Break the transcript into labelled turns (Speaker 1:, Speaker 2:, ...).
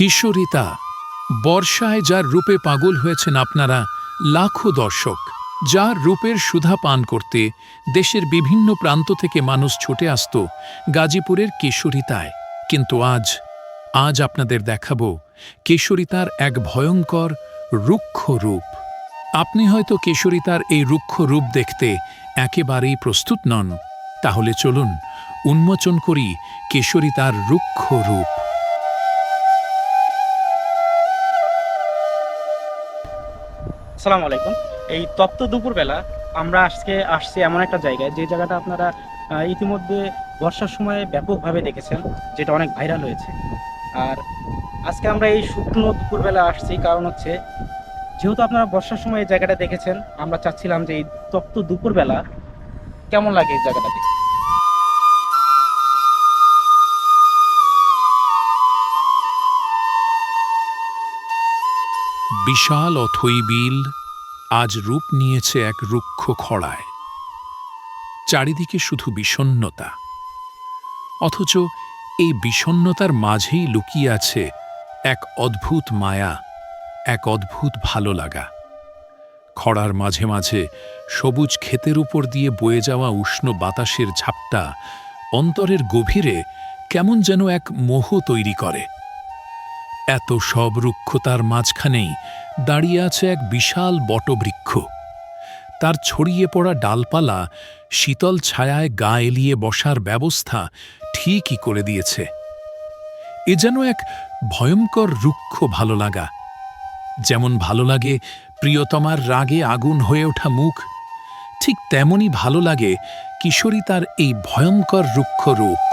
Speaker 1: কিশোরিতা, বর্ষায় যার রূপে পাগল হয়েছেন আপনারা, লাখো দর্শক, যার রূপের সুধা পান করতে দেশের বিভিন্ন প্রান্ত থেকে মানুষ ছুটে আসত গাজীপুরের কিশোরিতায়। কিন্তু আজ আজ আপনাদের দেখাবো কিশোরিতার এক ভয়ঙ্কর রুক্ষ রূপ। আপনি হয়তো কিশোরিতার এই রুক্ষ রূপ দেখতে একেবারেই প্রস্তুত নন। তাহলে চলুন উন্মোচন করি কিশোরিতার রুক্ষ রূপ।
Speaker 2: আসসালামু আলাইকুম। এই তপ্ত দুপুরবেলা আমরা আজকে আসছি এমন একটা জায়গায়, যে জায়গাটা আপনারা ইতিমধ্যে বর্ষার সময়ে ব্যাপকভাবে দেখেছেন, যেটা অনেক ভাইরাল হয়েছে। আর আজকে আমরা এই শুকনো দুপুরবেলা আসছি, কারণ হচ্ছে, যেহেতু আপনারা বর্ষার সময় এই জায়গাটা দেখেছেন, আমরা চাচ্ছিলাম যে এই তপ্ত দুপুরবেলা কেমন লাগে এই জায়গাটা
Speaker 1: বিশাল অথই বিল আজ রূপ নিয়েছে এক রুক্ষ খড়ায়। চারিদিকে শুধু বিষণ্নতা অথচ এই বিষণ্নতার মাঝেই লুকিয়ে আছে এক অদ্ভুত মায়া, এক অদ্ভুত ভালো লাগা। খড়ার মাঝে মাঝে সবুজ ক্ষেতের উপর দিয়ে বয়ে যাওয়া উষ্ণ বাতাসের ঝাপটা অন্তরের গভীরে কেমন যেন এক মোহ তৈরি করে। এত সব রুক্ষতার মাঝখানেই দাঁড়িয়ে আছে এক বিশাল বটবৃক্ষ। তার ছড়িয়ে পড়া ডালপালা শীতল ছায়ায় গা এলিয়ে বসার ব্যবস্থা ঠিকই করে দিয়েছে। এ যেন এক ভয়ঙ্কর রুক্ষ ভালো লাগা। যেমন ভালো লাগে প্রিয়তমার রাগে আগুন হয়ে ওঠা মুখ, ঠিক তেমনই ভালো লাগে কিশোরী তার এই ভয়ঙ্কর রুক্ষ রূপ।